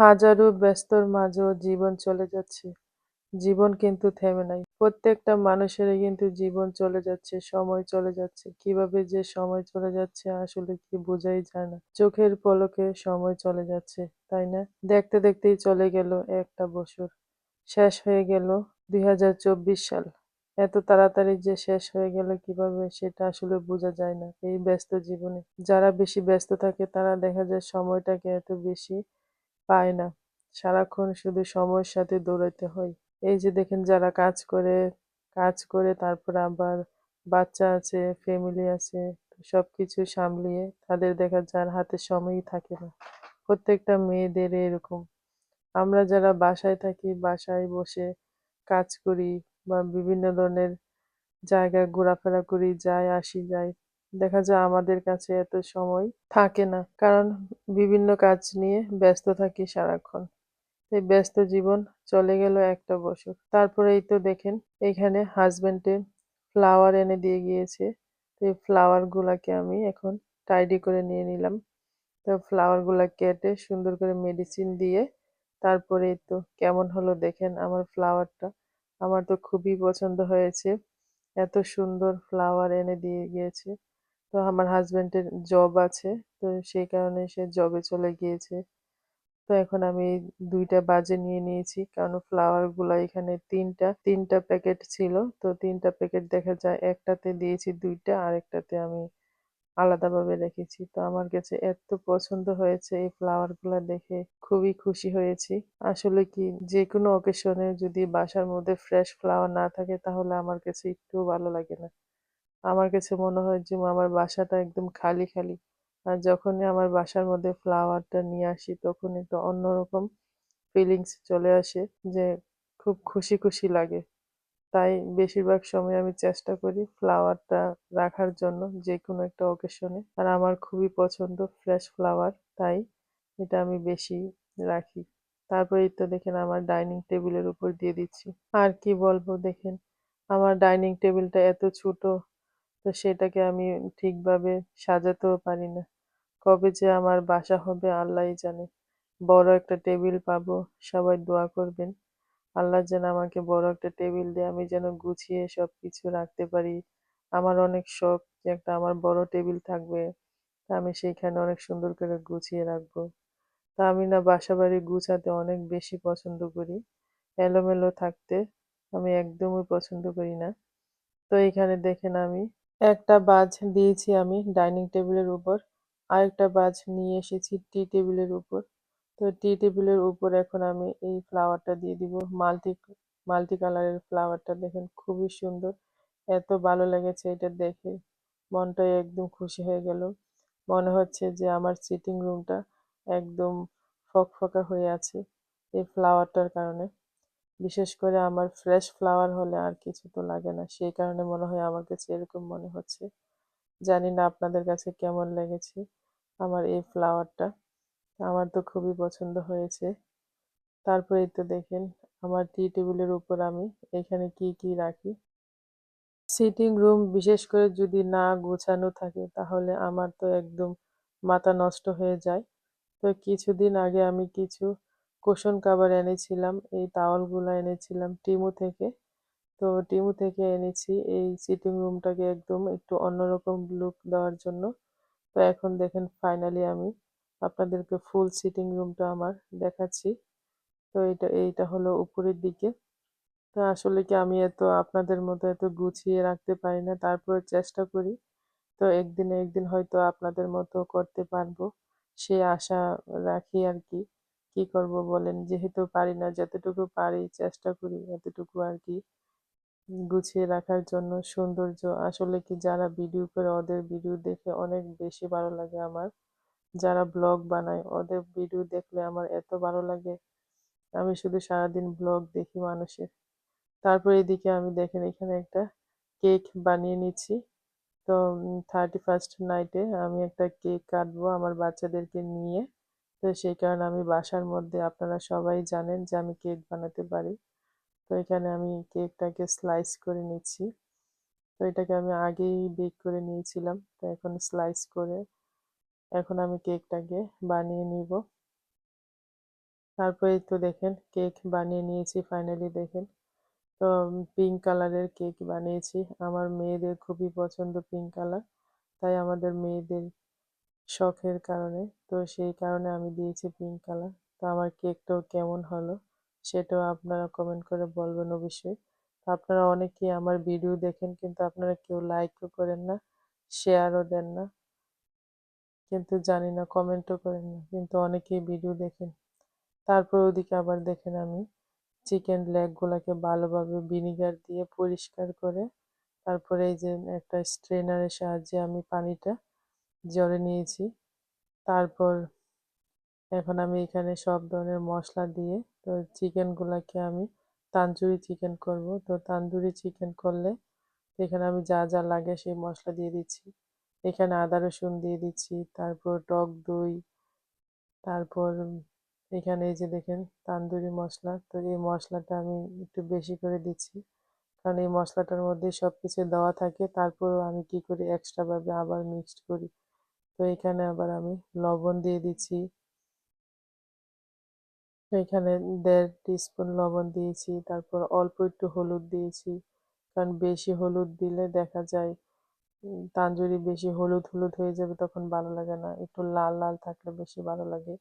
হাজারো ব্যস্তর মাঝেও জীবন চলে যাচ্ছে। জীবন কিন্তু থেমে নাই। প্রত্যেকটা মানুষেরই কিন্তু জীবন চলে যাচ্ছে, সময় চলে যাচ্ছে। কীভাবে যে সময় চলে যাচ্ছে আসলে কি বোঝাই যায় না। চোখের পলকে সময় চলে যাচ্ছে, তাই না? দেখতে দেখতেই চলে গেল একটা বছর। শেষ হয়ে গেল ২০২৪ সাল। এত তাড়াতাড়ি যে শেষ হয়ে গেল কীভাবে সেটা আসলে বোঝা যায় না এই ব্যস্ত জীবনে। যারা বেশি ব্যস্ত থাকে তারা দেখা যায় সময়টাকে এত বেশি পায় না। সারাক্ষণ শুধু সময়ের সাথে দৌড়াইতে হয়। এই যে দেখেন যারা কাজ করে, কাজ করে তারপর আবার বাচ্চা আছে, ফ্যামিলি আছে, সবকিছু সামলিয়ে তাদের দেখা যার হাতে সময়ই থাকে না। প্রত্যেকটা মেয়েদের এরকম। আমরা যারা বাসায় থাকি, বাসায় বসে কাজ করি বা বিভিন্ন ধরনের জায়গায় ঘোরাফেরা করি, যাই আসি যাই। দেখা যায় আমাদের কাছে এত সময় থাকে না। কারণ বিভিন্ন কাজ নিয়ে ব্যস্ত থাকি সারাক্ষণ। এই ব্যস্ত জীবন চলে গেল একটা বছর। তারপরেই তো দেখেন, এখানে হাসব্যান্ডে ফ্লাওয়ার এনে দিয়ে গিয়েছে। তো এই ফ্লাওয়ার গুলাকে আমি এখন টাইডি করে নিয়ে নিলাম। তো ফ্লাওয়ারগুলা কেটে সুন্দর করে মেডিসিন দিয়ে তারপরেই তো কেমন হলো দেখেন আমার ফ্লাওয়ারটা। আমার তো খুবই পছন্দ হয়েছে। এত সুন্দর ফ্লাওয়ার এনে দিয়ে গিয়েছে। তো আমার হাসব্যান্ডের জব আছে। তো সেই কারণে সে জবে চলে গিয়েছে। তো এখন আমি দুইটা বাজে নিয়ে নিয়েছি, কারণ ফ্লাওয়ারগুলা এখানে তিনটা তিনটা প্যাকেট ছিল তো তিনটা প্যাকেট দেখা যায় একটাতে দিয়েছি দুইটা আর একটাতে আমি আলাদাভাবে রেখেছি তো আমার কাছে এত পছন্দ হয়েছে এই ফ্লাওয়ারগুলা দেখে, খুবই খুশি হয়েছি আসলে কি যে কোনো অকেশনে যদি বাসার মধ্যে ফ্রেশ ফ্লাওয়ার না থাকে, তাহলে আমার কাছে একটু ভালো লাগে না আমার কাছে মনে হয় যে, আমার বাসাটা একদম খালি খালি। আর যখনই আমার বাসার মধ্যে ফ্লাওয়ারটা নিয়ে আসি, তখন একটা অন্যরকম ফিলিংস চলে আসে যে, খুব খুশি খুশি লাগে। তাই বেশিরভাগ সময় আমি চেষ্টা করি ফ্লাওয়ারটা রাখার জন্য যে কোনো একটা অকেশনে আর আমার খুবই পছন্দ ফ্রেশ ফ্লাওয়ার তাই এটা আমি বেশি রাখি। তারপরেই তো দেখেন আমার ডাইনিং টেবিলের উপর দিয়ে দিচ্ছি। আর কি বলব দেখেন, আমার ডাইনিং টেবিলটা এত ছোট তো সেটাকে আমি ঠিকভাবে সাজাতেও পারি না। কবে যে আমার বাসা হবে আল্লাহই জানে। বড় একটা টেবিল পাবো, সবাই দোয়া করবেন। আল্লাহ যেন আমাকে বড় একটা টেবিল দিয়ে আমি যেন গুছিয়ে সব কিছু রাখতে পারি। আমার অনেক শখ যে একটা আমার বড় টেবিল থাকবে, তা আমি সেইখানে অনেক সুন্দর করে গুছিয়ে রাখব। তা আমি না বাসা বাড়ি গুছাতে অনেক বেশি পছন্দ করি। এলোমেলো থাকতে আমি একদমই পছন্দ করি না। তো এখানে দেখেন আমি একটা বাজ দিয়েছি আমি ডাইনিং টেবিলের উপর। আরেকটা বাজ নিয়ে এসেছি টি টেবিলের উপর। তো টি টেবিলের উপর এখন আমি এই ফ্লাওয়ারটা দিয়ে দিব। মাল্টি মাল্টি কালারের ফ্লাওয়ারটা দেখেন খুবই সুন্দর। এত ভালো লেগেছে এটা দেখে। মনটাই একদম খুশি হয়ে গেল। মনে হচ্ছে যে আমার সিটিং রুমটা একদম ফকফকা হয়ে আছে এই ফ্লাওয়ারটার কারণে। বিশেষ করে আমার ফ্রেশ ফ্লাওয়ার হলে আর কিছু তো লাগে না। সেই কারণে মনে হয় আমার কাছে এরকম মনে হচ্ছে। জানি না আপনাদের কাছে কেমন লেগেছে আমার এই ফ্লাওয়ারটা আমার তো খুবই পছন্দ হয়েছে। তারপরেই তো দেখেন আমার টি টেবিলের উপর আমি এখানে কি কি রাখি। সিটিং রুম বিশেষ করে যদি না গোছানো থাকে তাহলে আমার তো একদম মাথা নষ্ট হয়ে যায়। তো কিছুদিন আগে আমি কিছু কুশন কাভার এনেছিলাম, এই তাওয়ালগুলো এনেছিলাম টিমু থেকে। তো টিমু থেকে এনেছি, এই সিটিং রুমটাকে একদম একটু অন্যরকম লুক দেওয়ার জন্য। তো এখন দেখেন ফাইনালি আমি আপনাদেরকে ফুল সিটিং রুমটা আমার দেখাচ্ছি। তো এটা, এইটা হলো উপরের দিকে। তো আসলে কি আমি এত আপনাদের মতো এত গুছিয়ে রাখতে পারি না তারপরে চেষ্টা করি। তো একদিন একদিন হয়তো আপনাদের মতো করতে পারব, সে আশা রাখি আর কি। কি করব বলেন? যেহেতু পারি না, যতটুকু পারি চেষ্টা করি, এতটুকু আর কি গুছিয়ে রাখার জন্য সৌন্দর্য। আসলে কি যারা ভিডিও করে ওদের ভিডিও দেখে অনেক বেশি ভালো লাগে আমার। যারা ব্লগ বানায় ওদের ভিডিও দেখলে আমার এত ভালো লাগে। আমি শুধু সারাদিন ব্লগ দেখি মানুষের। তারপর এদিকে আমি দেখেন এখানে একটা কেক বানিয়ে নিচ্ছি। তো থার্টি ফার্স্ট নাইটে আমি একটা কেক কাটবো আমার বাচ্চাদেরকে নিয়ে। তো সেই কারণে আমি বাসার মধ্যে আপনারা সবাই জানেন যে আমি কেক বানাতে পারি। তো এখানে আমি কেকটাকে স্লাইস করে নিচ্ছি। তো এটাকে আমি আগেই বেক করে নিয়েছিলাম। তো এখন স্লাইস করে এখন আমি কেকটাকে বানিয়ে নিব। তারপরে তো দেখেন কেক বানিয়ে নিয়েছি ফাইনালি দেখেন। তো পিঙ্ক কালারের কেক বানিয়েছি। আমার মেয়েদের খুবই পছন্দ পিঙ্ক কালার তাই আমাদের মেয়েদের শখের কারণে। তো সেই কারণে আমি দিয়েছি পিঙ্ক কালার তো আমার কেকটাও কেমন হলো সেটাও আপনারা কমেন্ট করে বলবেন অবশ্যই। আপনারা অনেকেই আমার ভিডিও দেখেন কিন্তু আপনারা কেউ লাইকও করেন না শেয়ারও দেন না। কিন্তু জানি না কমেন্টও করেন না, কিন্তু অনেকেই ভিডিও দেখেন। তারপর ওদিকে আবার দেখেন আমি চিকেন লেগগুলোকে ভালোভাবে ভিনিগার দিয়ে পরিষ্কার করে, তারপরে এই যে একটা স্ট্রেনারের সাহায্যে আমি পানিটা জলে নিয়েছি। তারপর এখন আমি এখানে সব ধরনের মশলা দিয়ে, তো চিকেনগুলোকে আমি তান্দুরি চিকেন করব। তো তান্দুরি চিকেন করলে এখানে আমি যা যা লাগে সেই মশলা দিয়ে দিচ্ছি। এখানে আদা রসুন দিয়ে দিচ্ছি, তারপর টক দই, তারপর এখানে এই যে দেখেন তান্দুরি মশলা, তো এই মশলাটা আমি একটু বেশি করে দিচ্ছি। কারণ এই মশলাটার মধ্যে সব কিছু দেওয়া থাকে, তারপরও আমি কি করি এক্সট্রাভাবে আবার মিক্সড করি। তো এখানে আবার আমি লবণ দিয়ে দিচ্ছি। এখানে দেড় টিস্পুন লবণ দিয়েছি, তারপর অল্প একটু হলুদ দিয়েছি, কারণ বেশি হলুদ দিলে দেখা যায় তাঞ্জুরি বেশি হলুদ হলুদ হয়ে যাবে তখন ভালো লাগে না, একটু লাল লাল থাকলে বেশি ভালো লাগে।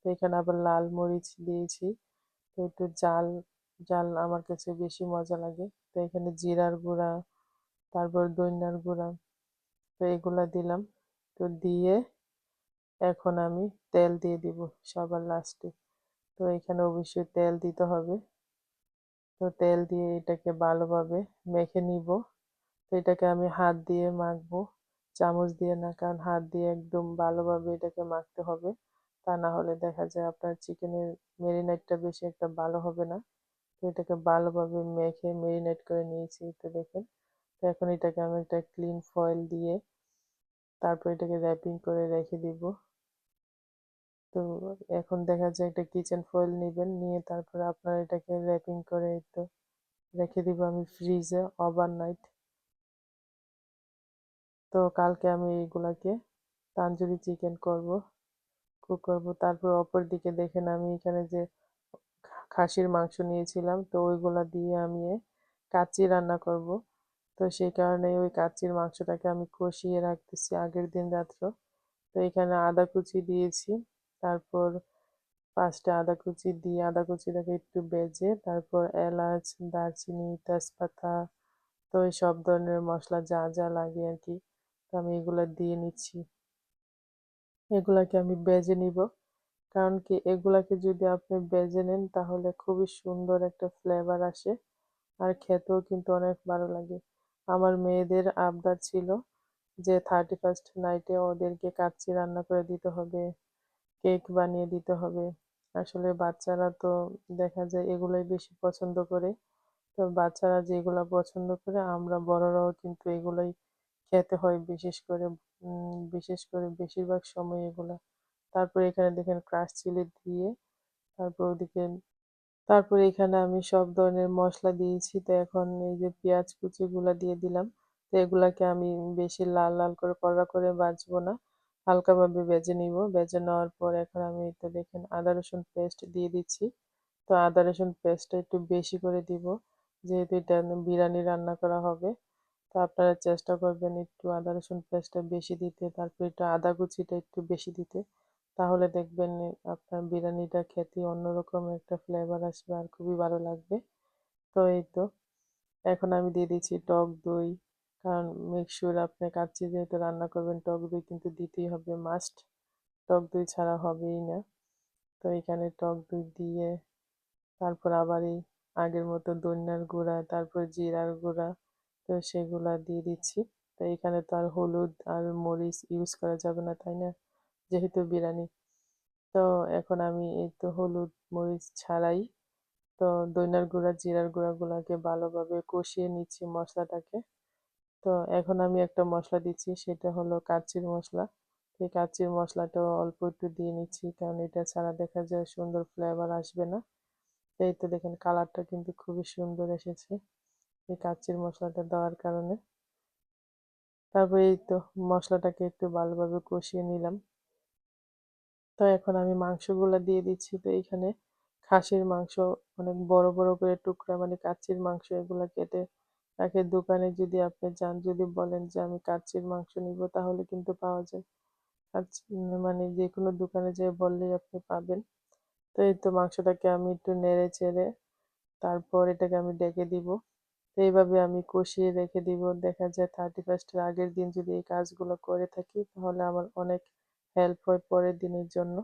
তো এখানে আবার লাল মরিচ দিয়েছি, তো একটু জাল জাল আমার কাছে বেশি মজা লাগে। তো এখানে জিরার গুঁড়া, তারপর দইনার গুঁড়া, তো এগুলা দিলাম। তো দিয়ে এখন আমি তেল দিয়ে দিব সবার লাস্টে তো এখানে অবশ্যই তেল দিতে হবে। তো তেল দিয়ে এটাকে ভালোভাবে মেখে নিব। তো এটাকে আমি হাত দিয়ে মাখবো। চামচ দিয়ে না, কারণ হাত দিয়ে একদম ভালোভাবে এটাকে মাখতে হবে। তা না হলে দেখা যায় আপনার চিকেনের মেরিনেটটা বেশি একটা ভালো হবে না। তো এটাকে ভালোভাবে মেখে মেরিনেট করে নিয়েছি তো দেখেন। তো এখন এটাকে আমি একটা ক্লিন ফয়েল দিয়ে তারপর এটাকে র্যাপিং করে রেখে দিব। তো এখন দেখা যায় একটা কিচেন ফয়েল নেবেন, নিয়ে তারপরে আপনার এটাকে র্যাপিং করে একটু রেখে দিব আমি ফ্রিজে ওভারনাইট তো কালকে আমি এইগুলাকে তান্দুরি চিকেন করব কুক করব। তারপর অপর দিকে দেখেন আমি এখানে যে খাসির মাংস নিয়েছিলাম, তো ওইগুলা দিয়ে আমি কাচ্চি রান্না করব। তো সেই কারণে ওই কাচ্চির মাংসটাকে আমি কষিয়ে রাখতেছি আগের দিন রাত্র। তো এখানে আদা কুচি দিয়েছি, তারপর পাঁচটা আদা কুচি দিয়ে আদা কুচিটাকে একটু বেজে তারপর এলাচ, দারচিনি, তেজপাতা, তো এই সব ধরনের মশলা যা যা লাগে আর কি, তো আমি এগুলো দিয়ে নিচ্ছি। এগুলাকে আমি বেজে নিব, কারণ কি এগুলাকে যদি আপনি বেজে নেন তাহলে খুবই সুন্দর একটা ফ্লেভার আসে, আর খেতেও কিন্তু অনেক ভালো লাগে। আমার মেয়েদের আবদার ছিল যে থার্টি ফার্স্ট নাইটে ওদেরকে কাচ্চি রান্না করে দিতে হবে, কেক বানিয়ে দিতে হবে। আসলে বাচ্চারা তো দেখা যায় এগুলোই বেশি পছন্দ করে। তো বাচ্চারা যেগুলো পছন্দ করে, আমরা বড়রাও কিন্তু এগুলোই খেতে হয় বিশেষ করে বিশেষ করে বেশিরভাগ সময় এগুলো। তারপর এখানে দেখেন ক্রাশ চিলি দিয়ে, তারপর ওদিকে তারপর এখানে আমি সব ধরনের মশলা দিয়েছি। তো এখন এই যে পেঁয়াজ কুচিগুলো দিয়ে দিলাম। তো এগুলাকে আমি বেশি লাল লাল করে কড়া করে বাজবো না। হালকাভাবে বেজে নিব। বেজে নেওয়ার পর এখন আমি এটা দেখেন আদা রসুন পেস্ট দিয়ে দিচ্ছি। তো আদা রসুন পেস্টটা একটু বেশি করে দিব। যেহেতু এটা বিরিয়ানি রান্না করা হবে। তো আপনারা চেষ্টা করবেন একটু আদা রসুন পেস্টটা বেশি দিতে। তারপর একটু আদা কুচিটা একটু বেশি দিতে। তাহলে দেখবেন আপনার বিরিয়ানিটা খেতে অন্যরকম একটা ফ্লেভার আসবে আর খুবই ভালো লাগবে। তো এই তো, এখন আমি দিয়ে দিচ্ছি টক দই, কারণ মেকশিওর আপনি কাচ্চি যেহেতু রান্না করবেন, টক দই কিন্তু দিতেই হবে মাস্ট টক দই ছাড়া হবেই না। তো এখানে টক দই দিয়ে, তারপর আবার এই আগের মতো ধনিয়ার গুঁড়া, তারপর জিরার গুঁড়া, তো সেগুলা দিয়ে দিচ্ছি। তো এখানে তো আর হলুদ আর মরিচ ইউজ করা যাবে না, তাই না? যেহেতু বিরিয়ানি। তো এখন আমি এই তো হলুদ মরিচ ছাড়াই তো দইনার গুঁড়া, জিরার গুঁড়াগুলোকে ভালোভাবে কষিয়ে নিচ্ছি মশলাটাকে। তো এখন আমি একটা মশলা দিচ্ছি, সেটা হলো কাচির মশলা। এই কাচির মশলাটাও অল্প একটু দিয়ে নিচ্ছি, কারণ এটা ছাড়া দেখা যায় সুন্দর ফ্লেভার আসবে না। এই তো দেখেন কালারটা কিন্তু খুবই সুন্দর এসেছে এই কাচির মশলাটা দেওয়ার কারণে। তারপরে এই তো মশলাটাকে একটু ভালোভাবে কষিয়ে নিলাম। তো এখন আমি মাংসগুলো দিয়ে দিচ্ছি। তো এখানে খাসির মাংস, অনেক বড় বড় করে টুকরা মানে কাচ্চির মাংস এগুলো কেটে রাখে। দোকানে যদি আপনি যান, যদি বলেন যে আমি কাচ্চির মাংস নিব, তাহলে কিন্তু পাওয়া যায়। মানে যে কোনো দোকানে যেয়ে বললেই আপনি পাবেন। তো এই তো মাংসটাকে আমি একটু নেড়ে চেড়ে তারপর এটাকে আমি ডেকে দিব। তো এইভাবে আমি কষিয়ে রেখে দিব। দেখা যায় থার্টি ফার্স্টের আগের দিন যদি এই কাজগুলো করে থাকি, তাহলে আমার অনেক হেল্প হয় পরের দিনের জন্য।